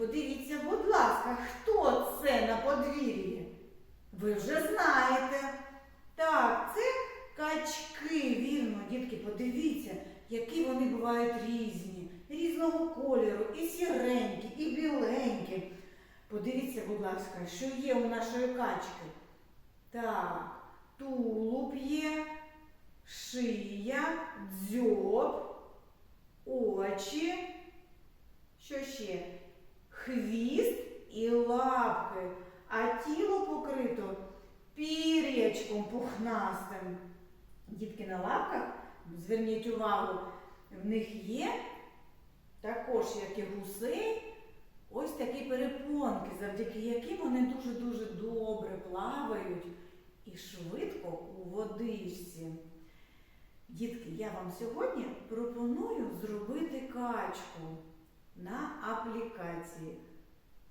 подивіться, будь ласка, хто це на подвір'ї? Ви вже знаєте. Так, це качки, вірно, дітки, подивіться, які вони бувають різні, різного кольору, і сіренькі, і біленькі. Подивіться, будь ласка, що є у нашої качки. Так, тулуб є, шия, дзьоб, очі. Що ще? Хвіст і лапки, а тіло покрито пір'ячком пухнастим. Дітки на лапках, зверніть увагу, в них є також, як і гусей, ось такі перепонки, завдяки яким вони дуже-дуже добре плавають і швидко у водичці. Дітки, я вам сьогодні пропоную зробити качку на аплікації.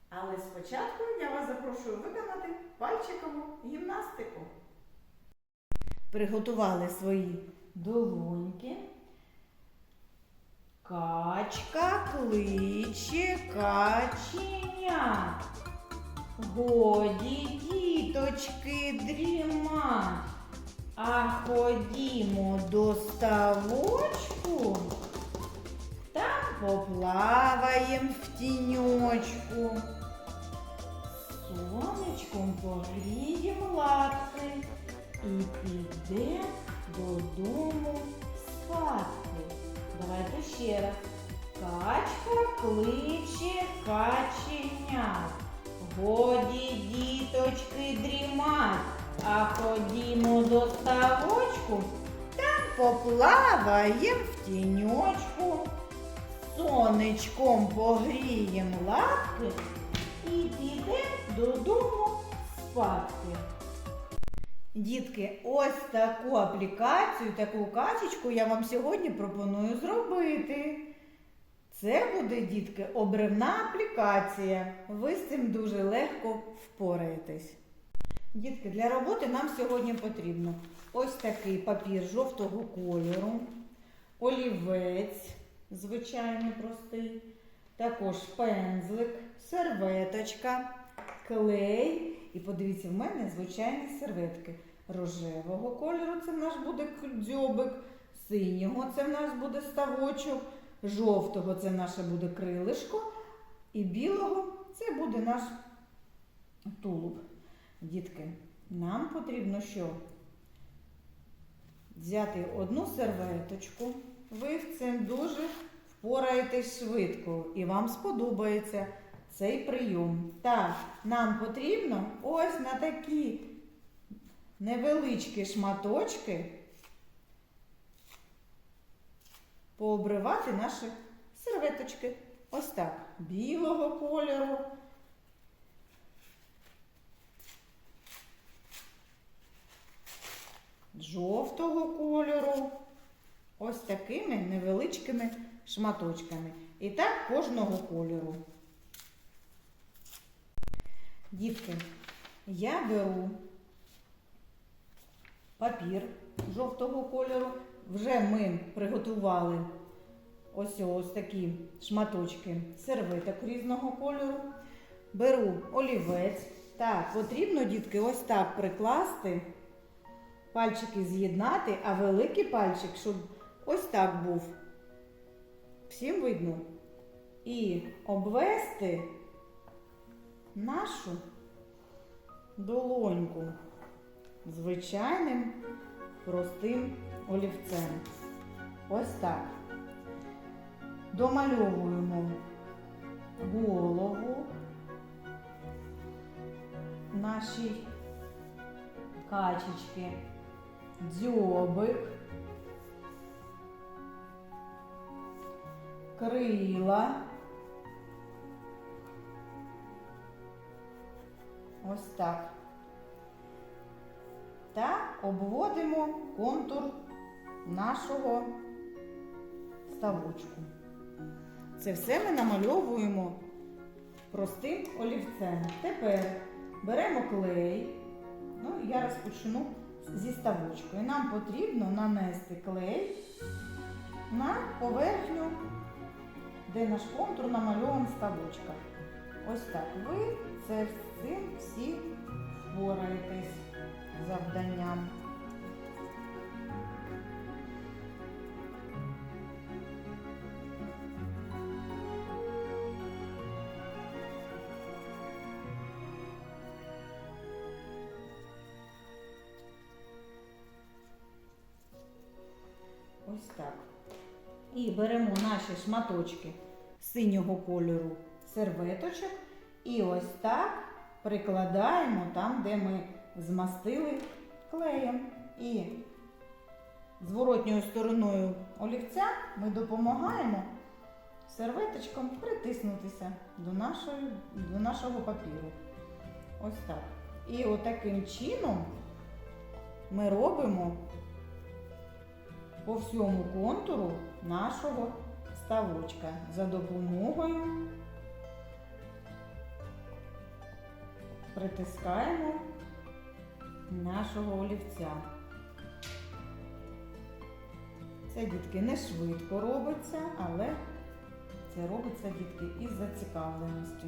Але спочатку я вас запрошую виконати пальчикову гімнастику. Приготували свої долоньки. Качка кличе каченя. Годі, діточки, дрімать. А ходімо до ставочку, там поплаваєм в тіньочку. Сонечком погрієм лапки і піде додому спати. Давайте ще раз. Качка кличе каченят. Годі, діточки, дрімать. А ходімо до ставочку, там поплаваєм в тіньочку. Сонечком погрієм лапки і підемо додому спати. Дітки, ось таку аплікацію, таку качечку я вам сьогодні пропоную зробити. Це буде, дітки, обривна аплікація. Ви з цим дуже легко впораєтесь. Дітки, для роботи нам сьогодні потрібно ось такий папір жовтого кольору, олівець, звичайний простий, також пензлик, серветочка, клей. І подивіться, в мене звичайні серветки. Рожевого кольору це в нас буде дзьобик, синього це в нас буде ставочок, жовтого це наше буде крилишко, і білого це буде наш тулуб. Дітки, нам потрібно що? Взяти одну серветочку. Ви в цим дуже впораєтесь швидко і вам сподобається цей прийом. Так, нам потрібно ось на такі невеличкі шматочки пообривати наші серветочки. Ось так, білого кольору. жовтого кольору. Ось такими невеличкими шматочками. І так кожного кольору. Дітки, я беру папір жовтого кольору. Вже ми приготували ось ось такі шматочки серветок різного кольору. Беру олівець. Так, потрібно, дітки, ось так прикласти пальчики з'єднати, а великий пальчик, щоб ось так був. Всім видно. І обвести нашу долоньку звичайним простим олівцем. Ось так. Домальовуємо голову нашій качечки дзьобик, крила. Ось. Та обводимо контур нашого ставочку. Це все ми намальовуємо простим олівцем. Тепер беремо клей. Ну, я розпочну зі ставочкою. Нам потрібно нанести клей на поверхню, де наш контур намальований ставочка. Ось так. Ви це з цим всі впораєтесь з завданням. Ось так. І беремо наші шматочки синього кольору серветочок і ось так прикладаємо там, де ми змастили клеєм. І зворотньою стороною олівця ми допомагаємо серветочком притиснутися до, нашої, до нашого папіру. Ось так. І отаким чином ми робимо по всьому контуру нашого ставочка за допомогою притискаємо нашого олівця. Це дітки не швидко робиться, але це робиться дітки із зацікавленістю.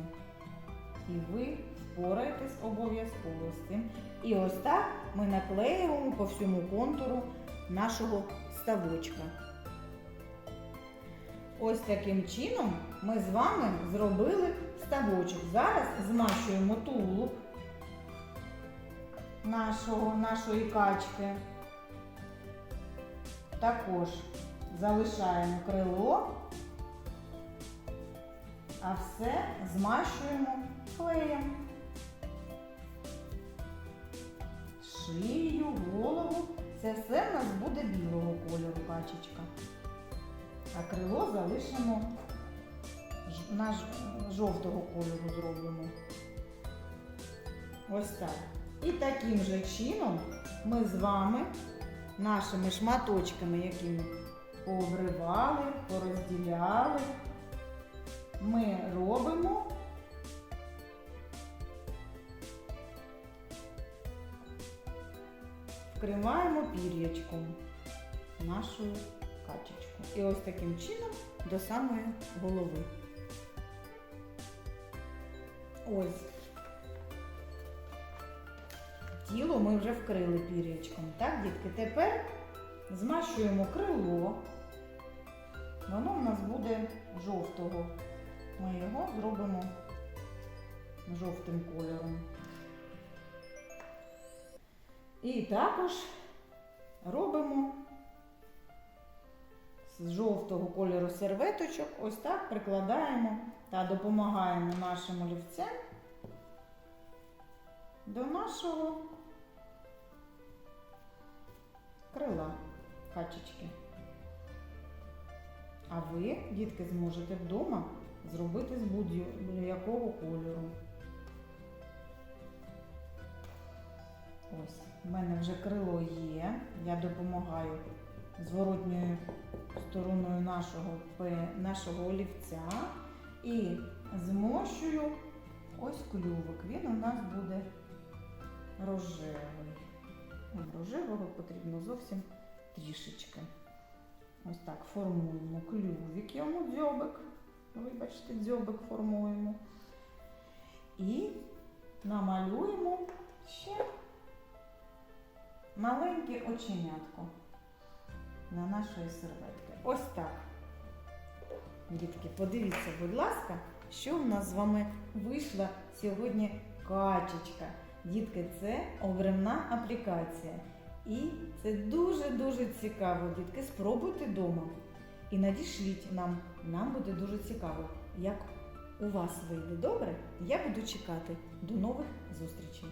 І ви впораєтесь обов'язково з цим. І ось так ми наклеюємо по всьому контуру нашого ставочка. Ось таким чином ми з вами зробили ставочок. Зараз змащуємо тулуб нашого, нашої качки. Також залишаємо крило, а все змащуємо клеєм. Шию, голову. Це все в нас буде білого кольору качечка. А крило залишимо на жовтого кольору зробимо. Ось так. І таким же чином ми з вами нашими шматочками, які ми пообривали, порозділяли, ми робимо вкриваємо пір'ячком нашу качечку. І ось таким чином до самої голови. Ось. Тіло ми вже вкрили пір'ячком. Так, дітки, тепер змащуємо крило. Воно в нас буде жовтого. Ми його зробимо жовтим кольором. І також робимо з жовтого кольору серветочок, ось так прикладаємо та допомагаємо нашим олівцем до нашого крила качечки. А ви, дітки, зможете вдома зробити з будь-якого кольору. Ось, в мене вже крило є. Я допомагаю зворотньою стороною нашого, нашого олівця і змощую ось клювик. Він у нас буде рожевий. Рожевого потрібно зовсім трішечки. Ось так формуємо клювик йому дзьобик. Вибачте, дзьобик формуємо. І намалюємо ще маленьке оченятко на нашої серветки. Ось так. Дітки, подивіться, будь ласка, що в нас з вами вийшла сьогодні качечка. Дітки, це обремна аплікація. І це дуже-дуже цікаво, дітки. Спробуйте вдома. І надішліть нам. Нам буде дуже цікаво, як у вас вийде добре. Я буду чекати. До нових зустрічей!